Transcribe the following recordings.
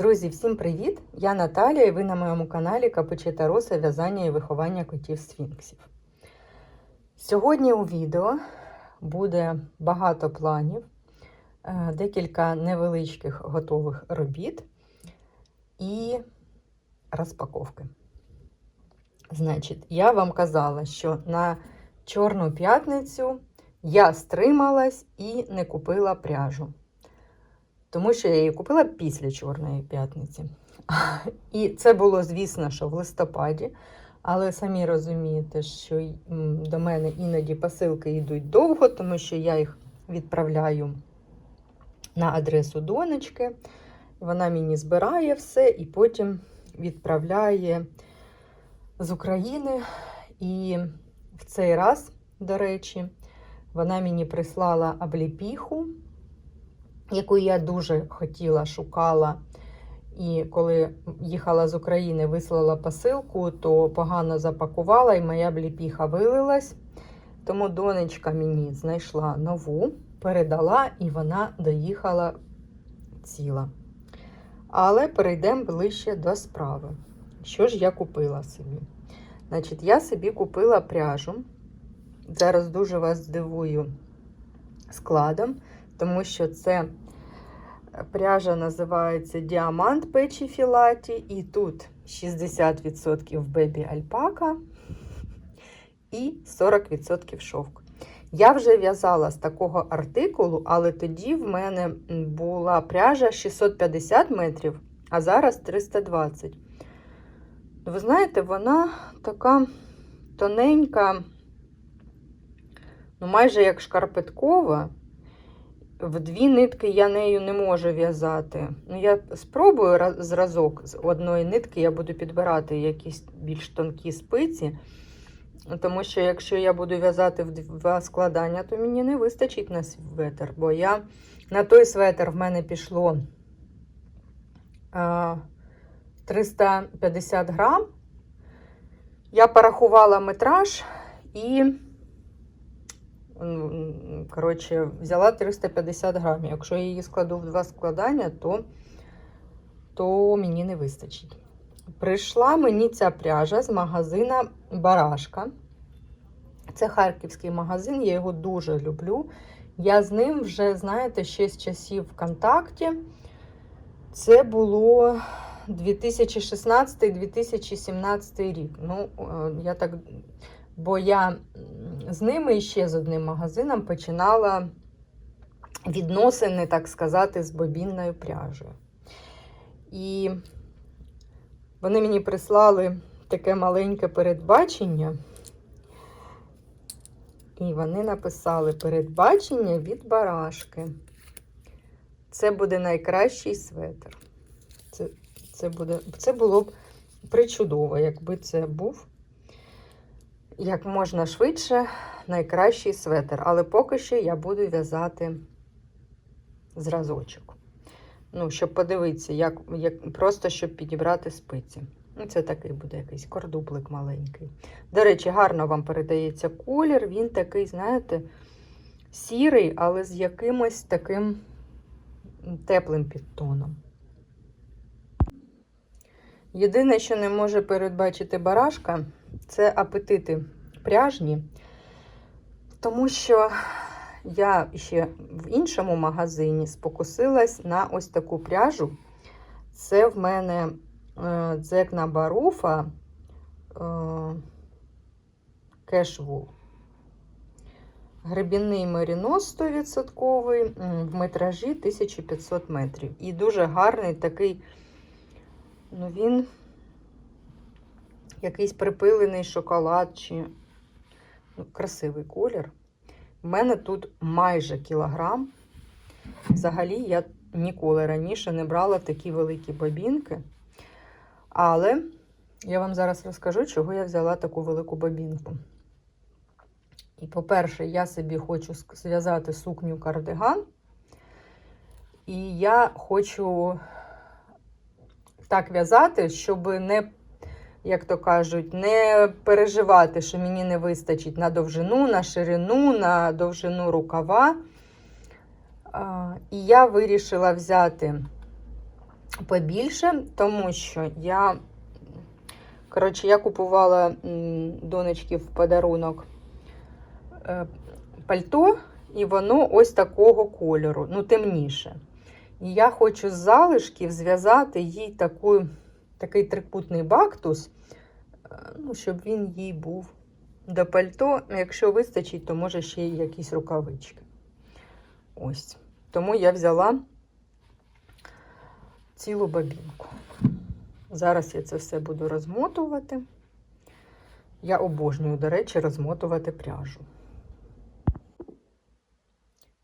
Друзі, всім привіт! Я Наталія і ви на моєму каналі Капичита Роса в'язання і виховання котів сфінксів. Сьогодні у відео буде багато планів, е, декілька невеличких готових робіт і розпаковки. Значить, я вам казала, що на Чорну п'ятницю я стрималась і не купила пряжу. Тому що я її купила після Чорної п'ятниці. І це було, звісно, що в листопаді. Але самі розумієте, що до мене іноді посилки йдуть довго, тому що я їх відправляю на адресу донечки. Вона мені збирає все і потім відправляє з України. І в цей раз, до речі, вона мені прислала обліпіху яку я дуже хотіла, шукала. І коли їхала з України, вислала посилку, то погано запакувала, і моя бліпіха вилилась. Тому донечка мені знайшла нову, передала, і вона доїхала ціла. Але перейдемо ближче до справи. Що ж я купила собі? Значить, я собі купила пряжу. Зараз дуже вас здивую складом, тому що це пряжа називається Діамант Печі Філаті, і тут 60% бебі альпака і 40% шовк. Я вже в'язала з такого артикулу, але тоді в мене була пряжа 650 метрів, а зараз 320. Ви знаєте, вона така тоненька, ну майже як шкарпеткова. В дві нитки я нею не можу в'язати. Ну, Я спробую зразок з одної нитки, я буду підбирати якісь більш тонкі спиці. Тому що, якщо я буду в'язати в два складання, то мені не вистачить на светр. Бо я на той светр в мене пішло а, 350 грам. Я порахувала метраж і. Коротше, взяла 350 грамів. Якщо я її складу в два складання, то то мені не вистачить. Прийшла мені ця пряжа з магазина Барашка. Це харківський магазин, я його дуже люблю. Я з ним вже, знаєте, ще з часів ВКонтакті. Це було 2016-2017 рік. Ну, я так бо я з ними і ще з одним магазином починала відносини, так сказати, з бобінною пряжею. І вони мені прислали таке маленьке передбачення. І вони написали передбачення від барашки. Це буде найкращий светр. Це це, буде, це було б причудово, якби це був як можна швидше найкращий светр. Але поки що я буду в'язати зразочок. Ну, щоб подивитися, як, як, просто щоб підібрати спиці. Ну, Це такий буде якийсь кордублик маленький. До речі, гарно вам передається колір. Він такий, знаєте, сірий, але з якимось таким теплим підтоном. Єдине, що не може передбачити барашка, це апетити пряжні, тому що я ще в іншому магазині спокусилась на ось таку пряжу. Це в мене е, дзекна баруфа кешвул. Гребінний мерінос 100% в метражі 1500 метрів. І дуже гарний такий, ну він якийсь припилений шоколад чи ну, красивий колір. У мене тут майже кілограм. Взагалі, я ніколи раніше не брала такі великі бобінки. Але я вам зараз розкажу, чого я взяла таку велику бобінку. І, по-перше, я собі хочу зв'язати сукню кардиган. І я хочу так в'язати, щоб не як то кажуть, не переживати, що мені не вистачить на довжину, на ширину, на довжину рукава. І я вирішила взяти побільше, тому що я, коротше, я купувала донечки в подарунок е, пальто, і воно ось такого кольору, ну, темніше. І я хочу з залишків зв'язати їй таку, такий трикутний бактус, е, ну, щоб він їй був до пальто. Якщо вистачить, то може ще й якісь рукавички. Ось. Тому я взяла цілу бабінку. Зараз я це все буду розмотувати. Я обожнюю, до речі, розмотувати пряжу.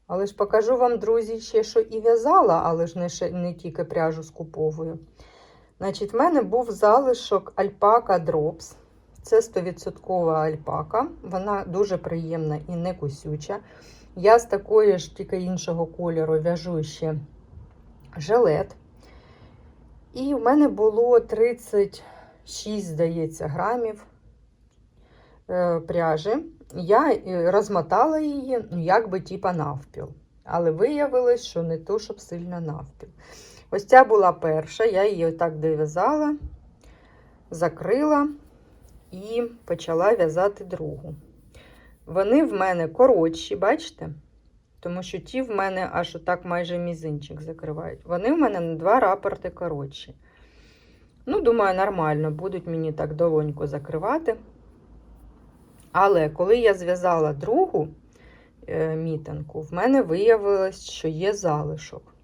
Але ж покажу вам, друзі, ще що і в'язала, але ж не, не тільки пряжу скуповую. Значить, в мене був залишок альпака Drops. Це 100% альпака. Вона дуже приємна і не кусюча. Я з такої ж тільки іншого кольору в'яжу ще жилет. І в мене було 36, здається, грамів е, пряжі. Я е, розмотала її, ну, як би типа навпіл. Але виявилось, що не то, щоб сильно навпіл. Ось ця була перша, я її отак дов'язала, закрила і почала в'язати другу. Вони в мене коротші, бачите? Тому що ті в мене аж отак майже мізинчик закривають. Вони в мене на два рапорти коротші. Ну, думаю, нормально, будуть мені так долоньку закривати. Але коли я зв'язала другу е, мітинку, в мене виявилось, що є залишок.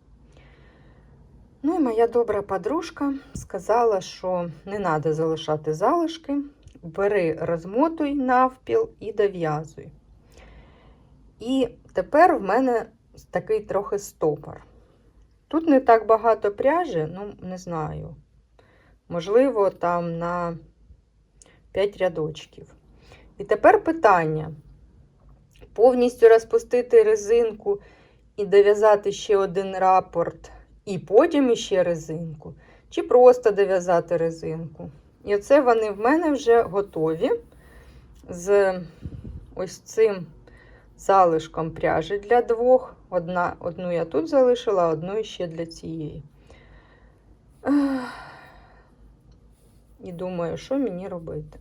Ну і моя добра подружка сказала, що не треба залишати залишки, бери, розмотуй навпіл і дов'язуй. І тепер в мене такий трохи стопор. Тут не так багато пряжі, ну, не знаю. Можливо, там на 5 рядочків. І тепер питання: повністю розпустити резинку і дов'язати ще один рапорт, і потім іще резинку, чи просто дов'язати резинку. І оце вони в мене вже готові з ось цим залишком пряжі для двох. Одна, Одну я тут залишила, одну ще для цієї. І думаю, що мені робити.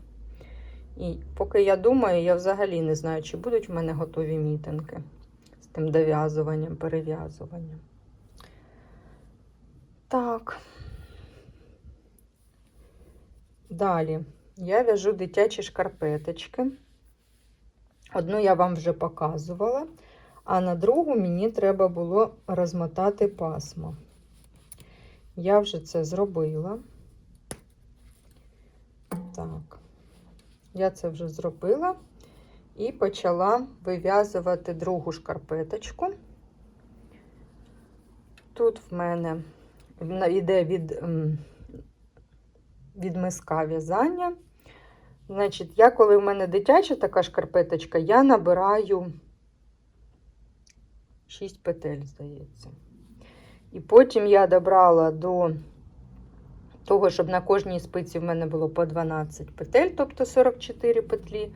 І поки я думаю, я взагалі не знаю, чи будуть в мене готові мітинги з тим дов'язуванням, перев'язуванням. Так. Далі я в'яжу дитячі шкарпеточки. Одну я вам вже показувала, а на другу мені треба було розмотати пасмо. Я вже це зробила. Так, я це вже зробила і почала вив'язувати другу шкарпеточку. Тут в мене йде від, від миска в'язання. Значить, я, коли в мене дитяча така шкарпеточка, я набираю 6 петель, здається. І потім я добрала до того, щоб на кожній спиці в мене було по 12 петель, тобто 44 петлі.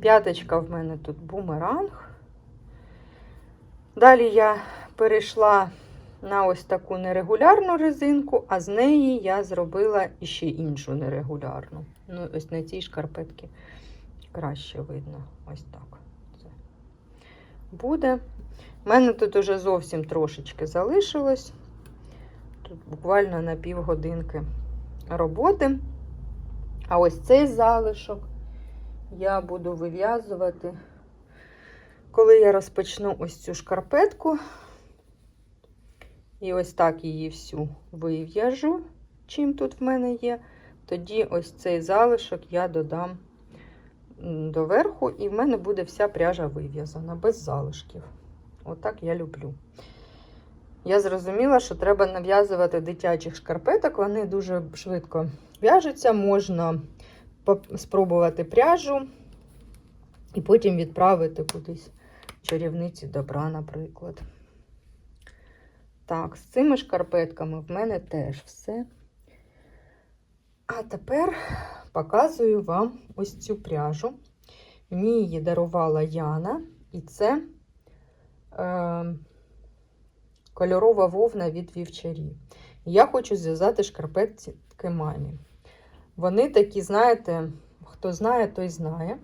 П'яточка в мене тут бумеранг. Далі я перейшла на ось таку нерегулярну резинку, а з неї я зробила іще іншу нерегулярну. Ну, ось на цій шкарпетці краще видно. Ось так. Це буде. У мене тут уже зовсім трошечки залишилось. Тут буквально на півгодинки роботи. А ось цей залишок я буду вив'язувати, коли я розпочну ось цю шкарпетку. І ось так її всю вив'яжу, чим тут в мене є. Тоді ось цей залишок я додам доверху, і в мене буде вся пряжа вив'язана, без залишків. Отак я люблю. Я зрозуміла, що треба нав'язувати дитячих шкарпеток, вони дуже швидко в'яжуться, можна спробувати пряжу і потім відправити кудись чарівниці добра, наприклад. Так, з цими шкарпетками в мене теж все. А тепер показую вам ось цю пряжу. Мені її дарувала Яна, і це е, кольорова вовна від вівчарі. Я хочу зв'язати шкарпетки мамі. Вони такі, знаєте, хто знає, той знає.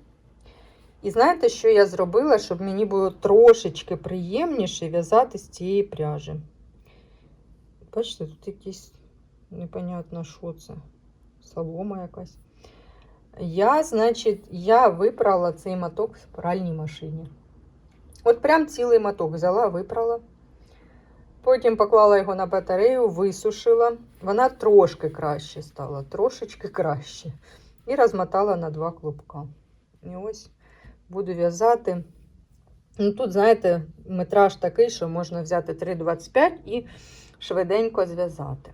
І знаєте, що я зробила, щоб мені було трошечки приємніше в'язати з цієї пряжі? Бачите, тут якісь непонятно, що це. Солома якась. Я, значить, я випрала цей моток в пральній машині. От прям цілий моток взяла, випрала. Потім поклала його на батарею, висушила. Вона трошки краще стала, трошечки краще. І розмотала на два клубка. І ось буду в'язати. Ну, тут, знаєте, метраж такий, що можна взяти 3,25 і швиденько зв'язати.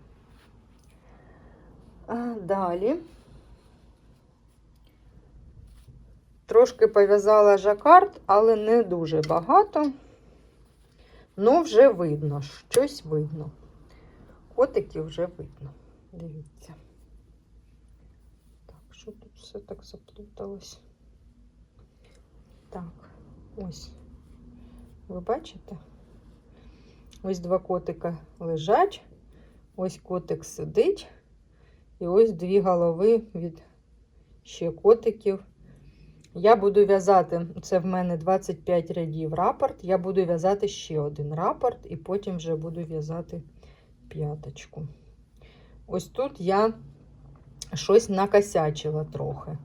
Далі. Трошки пов'язала жакард, але не дуже багато. Ну, вже видно, щось видно. Котики вже видно. Дивіться. Так, що тут все так заплуталось? Так, ось. Ви бачите? Ось два котика лежать, ось котик сидить, і ось дві голови від ще котиків. Я буду в'язати, це в мене 25 рядів рапорт. Я буду в'язати ще один рапорт, і потім вже буду в'язати п'яточку. Ось тут я щось накосячила трохи.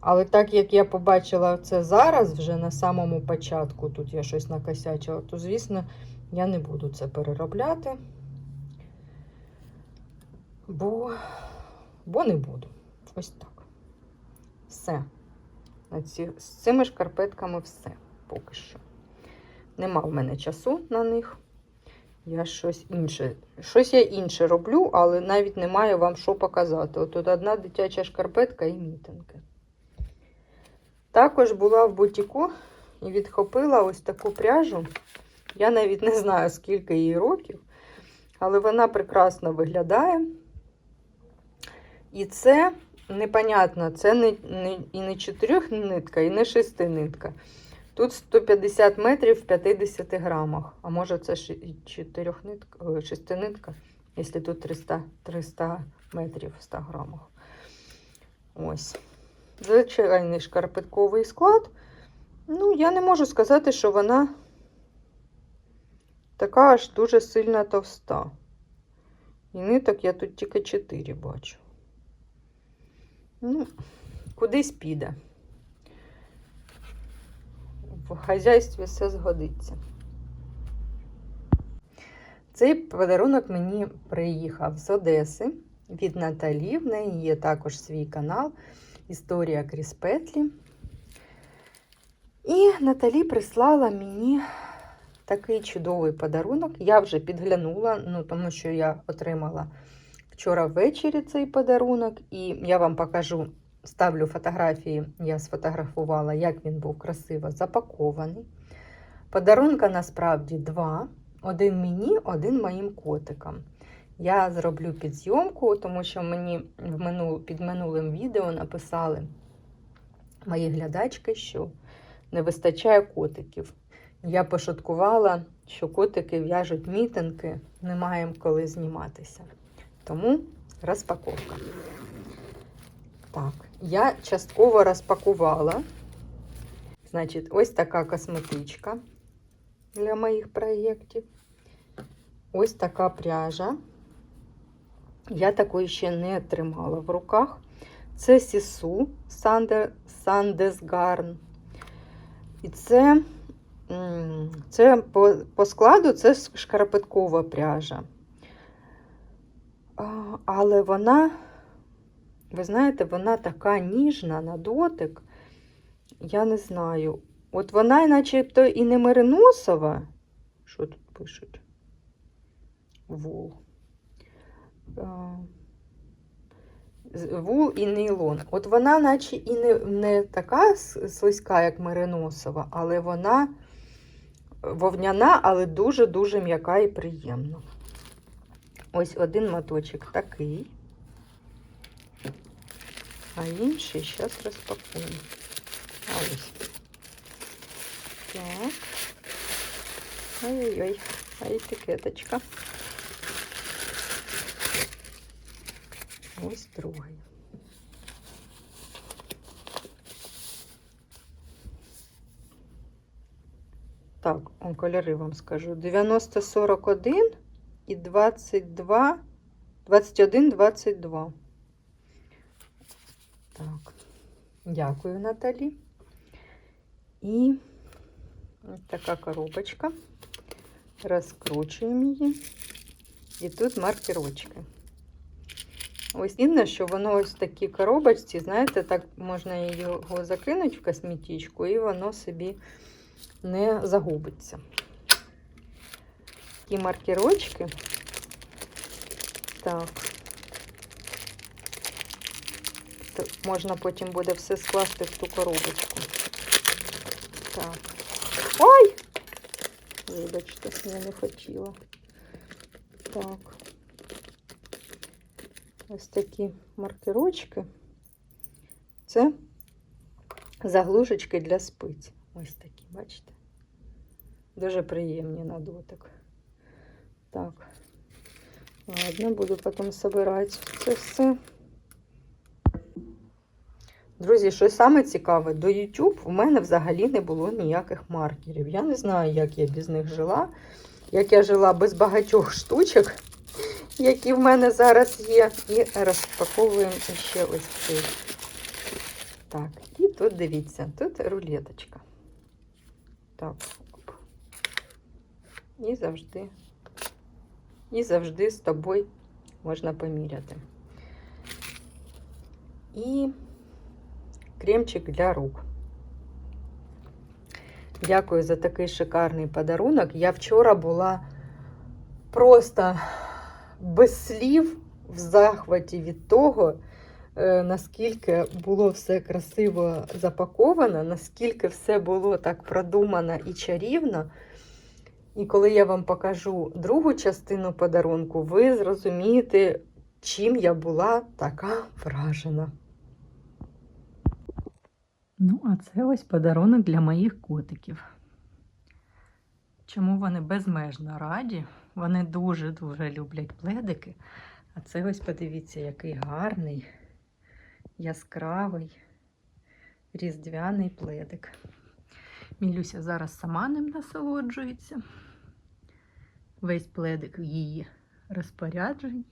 Але так як я побачила це зараз, вже на самому початку, тут я щось накосячила, то, звісно, я не буду це переробляти, бо, бо не буду. Ось так. Все. З цими шкарпетками все поки що. Нема в мене часу на них. Я щось інше. Щось я інше роблю, але навіть не маю вам що показати. От тут одна дитяча шкарпетка і мітинки. Також була в бутіку і відхопила ось таку пряжу. Я навіть не знаю, скільки їй років, але вона прекрасно виглядає. І це непонятно, це не, не, і не чотирьохнитка, і не шестинитка. Тут 150 метрів в 50 грамах. А може це чотирьохнитка, шестинитка, якщо тут 300, 300 метрів в 100 грамах. Ось. Звичайний шкарпетковий склад. Ну, я не можу сказати, що вона така аж дуже сильно товста. І ниток я тут тільки 4 бачу. Ну, кудись піде. В хазяйстві все згодиться. Цей подарунок мені приїхав з Одеси від Наталі. В неї є також свій канал Історія крізь петлі. І Наталі прислала мені такий чудовий подарунок. Я вже підглянула, ну, тому що я отримала вчора ввечері цей подарунок, і я вам покажу, ставлю фотографії, я сфотографувала, як він був красиво запакований. Подарунка насправді два. Один мені, один моїм котикам. Я зроблю підзйомку, тому що мені в минул, під минулим відео написали мої глядачки, що не вистачає котиків. Я пошуткувала, що котики в'яжуть мітинги, не маємо коли зніматися. Тому розпаковка. Так, я частково розпакувала. Значить, ось така косметичка для моїх проєктів. Ось така пряжа. Я такої ще не тримала в руках. Це Сісу Сандесгарн. І це, це по, по складу це шкарпеткова пряжа. Але вона, ви знаєте, вона така ніжна на дотик. Я не знаю. От вона, начебто, і не мериносова. Що тут пишуть? Вул. Вул і нейлон. От вона, наче і не не така слизька, як мериносова, але вона вовняна, але дуже-дуже м'яка і приємна. Ось один моточок такий, а інший зараз розпакуємо. А ось. Так. Ой-ой-ой, а етикеточка. Ось другий. Так, он кольори вам скажу. 9041 і 22, 21, 22. Так, дякую, Наталі. І така коробочка. Розкручуємо її. І тут маркерочки. Ось інне, що воно ось в такій коробочці, знаєте, так можна його закинути в косметичку, і воно собі не загубиться. Такі маркерочки. Так. Можна потім буде все скласти в ту коробочку. Так. Ой! Вибачте, я не хотіла. Так. Ось такі маркерочки. Це заглушечки для спиць. Ось такі, бачите? Дуже приємні на дотик. Так. Ладно, буду потім збирати це все. Друзі, що саме цікаве, до YouTube у мене взагалі не було ніяких маркерів. Я не знаю, як я без них жила. Як я жила без багатьох штучок, які в мене зараз є. І розпаковуємо ще ось цей. Так, і тут дивіться, тут рулеточка. Так. І завжди, і завжди з тобою можна поміряти. І кремчик для рук. Дякую за такий шикарний подарунок. Я вчора була просто без слів в захваті від того, наскільки було все красиво запаковано, наскільки все було так продумано і чарівно. І коли я вам покажу другу частину подарунку, ви зрозумієте, чим я була така вражена. Ну, а це ось подарунок для моїх котиків. Чому вони безмежно раді? Вони дуже-дуже люблять пледики. А це ось подивіться, який гарний, яскравий, різдвяний пледик. Мілюся зараз сама ним насолоджується. Весь пледик в її розпорядженні.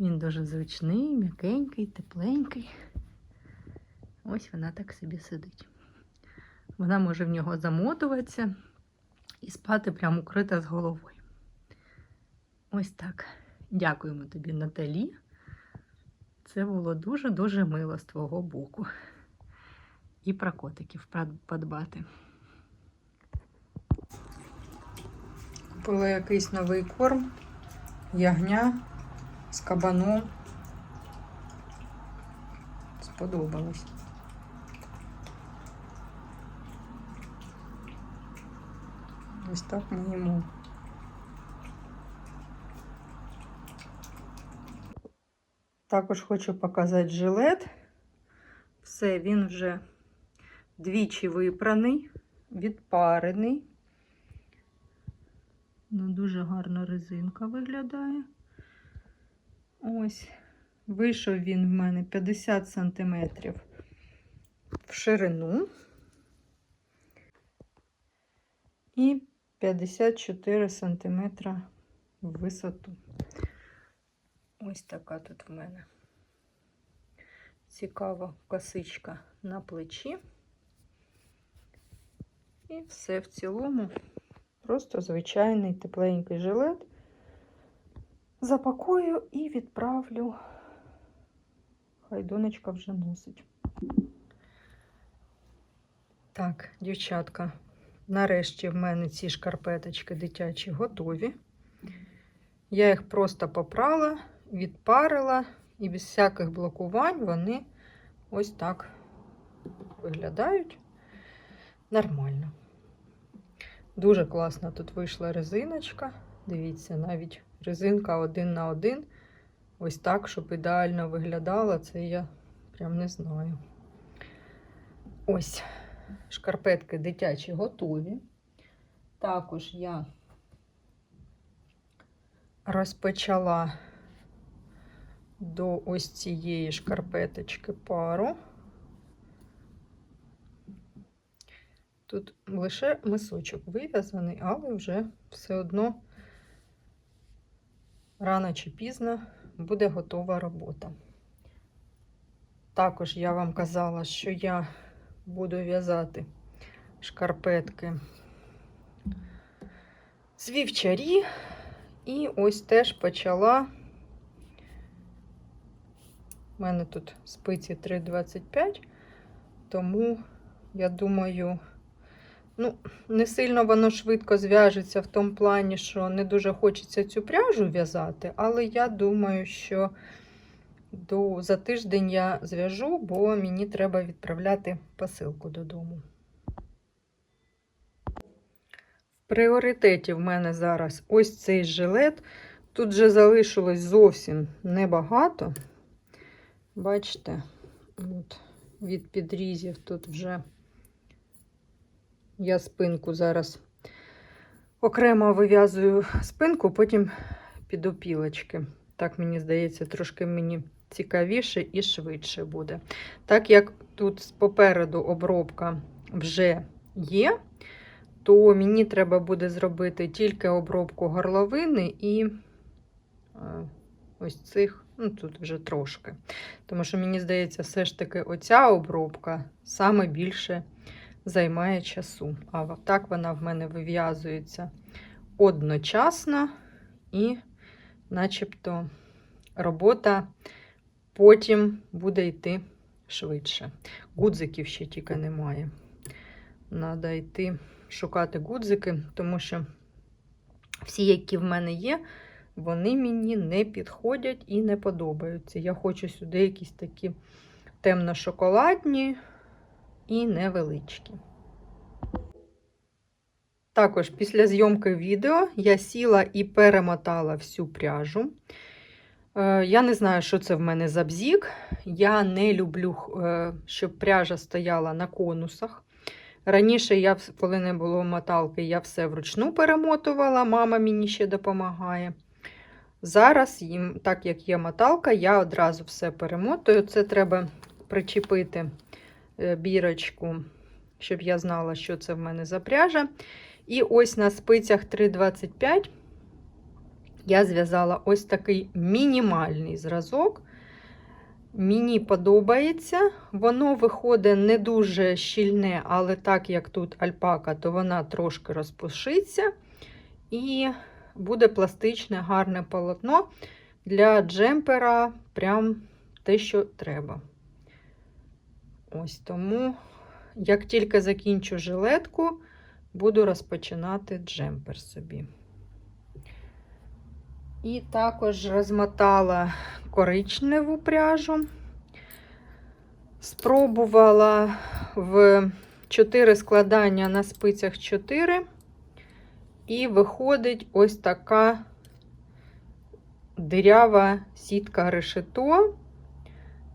Він дуже зручний, м'якенький, тепленький. Ось вона так собі сидить. Вона може в нього замотуватися і спати прямо укрита з головою. Ось так. Дякуємо тобі, Наталі. Це було дуже-дуже мило з твого боку. І про котиків подбати. Купила якийсь новий корм, ягня з кабаном. Сподобалось. Ось так ми їмо. Також хочу показати жилет. Все, він вже двічі випраний, відпарений. Ну, дуже гарна резинка виглядає. Ось. Вийшов він в мене 50 см в ширину і 54 см в висоту. Ось така тут в мене цікава косичка на плечі. І все в цілому просто звичайний тепленький жилет. Запакую і відправлю. Хай донечка вже носить. Так, дівчатка, нарешті в мене ці шкарпеточки дитячі готові. Я їх просто попрала, відпарила і без всяких блокувань вони ось так виглядають нормально. Дуже класно тут вийшла резиночка. Дивіться, навіть резинка один на один. Ось так, щоб ідеально виглядала, це я прям не знаю. Ось, шкарпетки дитячі готові. Також я розпочала до ось цієї шкарпеточки пару. Тут лише мисочок вив'язаний, але вже все одно рано чи пізно буде готова робота. Також я вам казала, що я буду в'язати шкарпетки з вівчарі. І ось теж почала. У мене тут спиці 3,25, тому я думаю, ну, не сильно воно швидко зв'яжеться в тому плані, що не дуже хочеться цю пряжу в'язати, але я думаю, що до, за тиждень я зв'яжу, бо мені треба відправляти посилку додому. В пріоритеті в мене зараз ось цей жилет. Тут вже залишилось зовсім небагато. Бачите, от, від підрізів тут вже я спинку зараз окремо вив'язую спинку, потім піду пілочки. Так, мені здається, трошки мені цікавіше і швидше буде. Так як тут попереду обробка вже є, то мені треба буде зробити тільки обробку горловини і е, ось цих, ну тут вже трошки. Тому що мені здається, все ж таки оця обробка саме більше займає часу. А так вона в мене вив'язується одночасно і, начебто, робота потім буде йти швидше. Гудзиків ще тільки немає. Треба йти шукати гудзики, тому що всі, які в мене є, вони мені не підходять і не подобаються. Я хочу сюди якісь такі темно-шоколадні і невеличкі. Також після зйомки відео я сіла і перемотала всю пряжу. Е, Я не знаю, що це в мене за бзік. Я не люблю, е, щоб пряжа стояла на конусах. Раніше, я, коли не було моталки, я все вручну перемотувала, мама мені ще допомагає. Зараз, їм, так як є моталка, я одразу все перемотую. Це треба причепити е, бірочку, щоб я знала, що це в мене за пряжа. І ось на спицях 3,25 я зв'язала ось такий мінімальний зразок. Мені подобається. Воно виходить не дуже щільне, але так як тут альпака, то вона трошки розпушиться. І буде пластичне, гарне полотно для джемпера, прям те, що треба. Ось тому, як тільки закінчу жилетку, буду розпочинати джемпер собі. І також розмотала коричневу пряжу. Спробувала в 4 складання на спицях 4. І виходить ось така дирява сітка решето,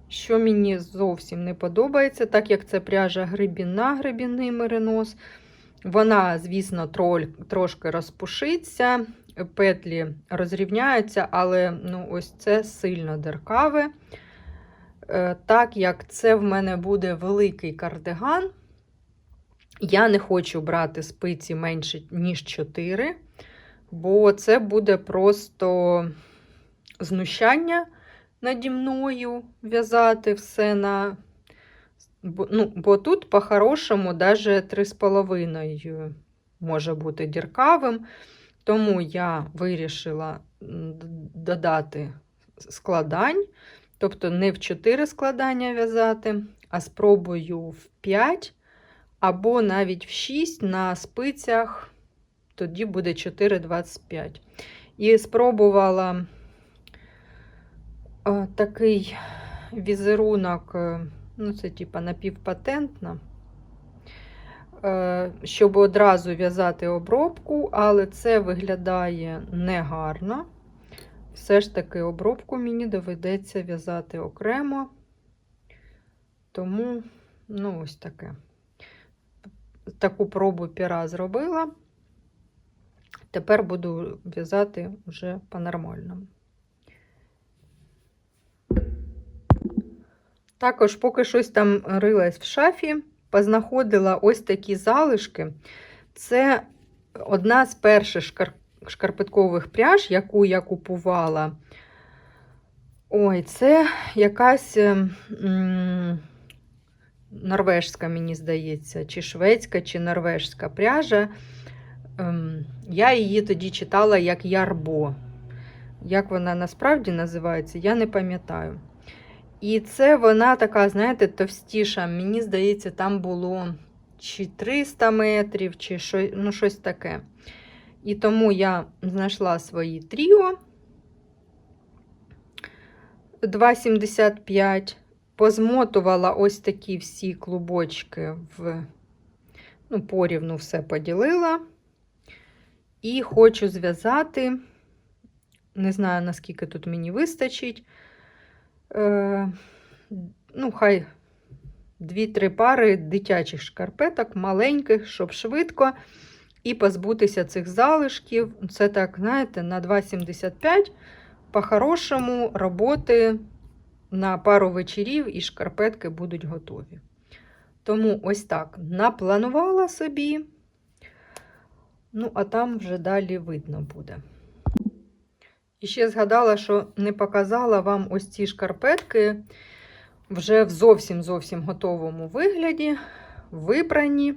що мені зовсім не подобається, так як це пряжа грибінна, грибінний меринос. Вона, звісно, троль, трошки розпушиться, петлі розрівняються, але ну, ось це сильно деркаве. Е, Так як це в мене буде великий кардиган, я не хочу брати спиці менше, ніж 4, бо це буде просто знущання наді мною в'язати все на. Ну, бо тут, по-хорошому, навіть 3,5 може бути діркавим. Тому я вирішила додати складань, тобто не в 4 складання в'язати, а спробую в 5 або навіть в 6 на спицях, тоді буде 4,25. І спробувала е, такий візерунок, е, ну, це типа напівпатентна, е, щоб одразу в'язати обробку, але це виглядає негарно. Все ж таки, обробку мені доведеться в'язати окремо. Тому, ну, ось таке. Таку пробу піра зробила. Тепер буду в'язати вже по-нормальному. Також, поки щось там рилась в шафі, познаходила ось такі залишки. Це одна з перших шкар... шкарпеткових пряж, яку я купувала. Ой, це якась норвежська, мені здається, чи шведська, чи норвежська пряжа. Ем, я її тоді читала як ярбо. Як вона насправді називається, я не пам'ятаю. І це вона така, знаєте, товстіша. Мені здається, там було чи 300 метрів, чи що, ну, щось таке. І тому я знайшла свої тріо 2,75. Позмотувала ось такі всі клубочки в ну, порівну все поділила. І хочу зв'язати, не знаю, наскільки тут мені вистачить. Е, ну, хай дві-три пари дитячих шкарпеток, маленьких, щоб швидко. І позбутися цих залишків. Це так, знаєте, на 2,75 по-хорошому роботи на пару вечорів і шкарпетки будуть готові. Тому ось так напланувала собі. Ну, а там вже далі видно буде. І ще згадала, що не показала вам ось ці шкарпетки вже в зовсім зовсім готовому вигляді, випрані,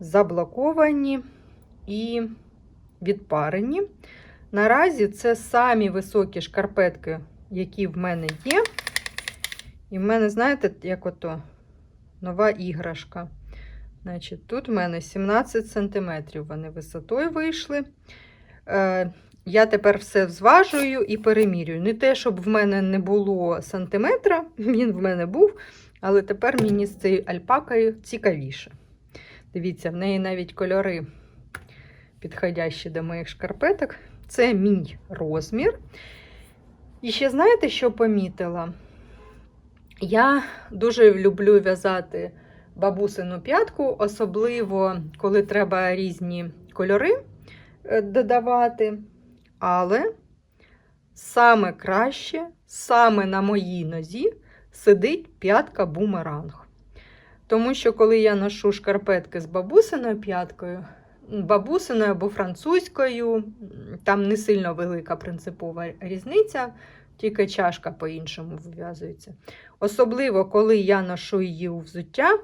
заблоковані і відпарені. Наразі це самі високі шкарпетки, які в мене є. І в мене, знаєте, як ото нова іграшка. Значить, Тут в мене 17 см вони висотою вийшли. Е, я тепер все зважую і перемірюю. Не те, щоб в мене не було сантиметра, він в мене був, але тепер мені з цією альпакою цікавіше. Дивіться, в неї навіть кольори підходящі до моїх шкарпеток. Це мій розмір. І ще знаєте, що помітила? Я дуже люблю в'язати бабусину п'ятку, особливо, коли треба різні кольори е, додавати. Але саме краще, саме на моїй нозі сидить п'ятка бумеранг. Тому що, коли я ношу шкарпетки з бабусиною п'яткою, бабусиною або французькою, там не сильно велика принципова різниця, тільки чашка по-іншому вив'язується. Особливо, коли я ношу її у взуття,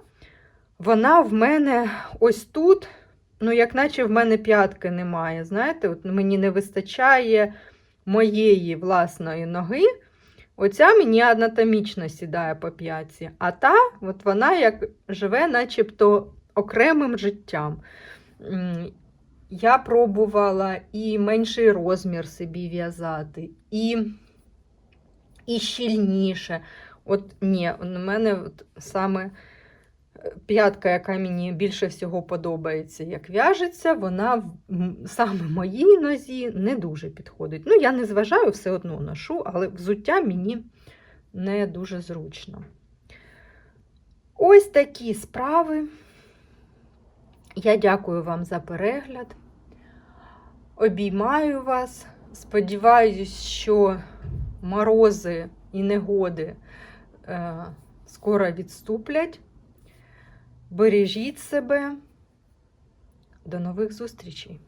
вона в мене ось тут, ну, як наче в мене п'ятки немає. Знаєте, от мені не вистачає моєї власної ноги. Оця мені анатомічно сідає по п'ятці, а та, от вона як живе, начебто окремим життям. Я пробувала і менший розмір собі в'язати, і і щільніше. От ні, у мене от саме п'ятка, яка мені більше всього подобається, як в'яжеться, вона саме моїй нозі не дуже підходить. Ну, я не зважаю, все одно ношу, але взуття мені не дуже зручно. Ось такі справи. Я дякую вам за перегляд. Обіймаю вас. Сподіваюсь, що морози і негоди е, скоро відступлять. Бережіть себе. До нових зустрічей!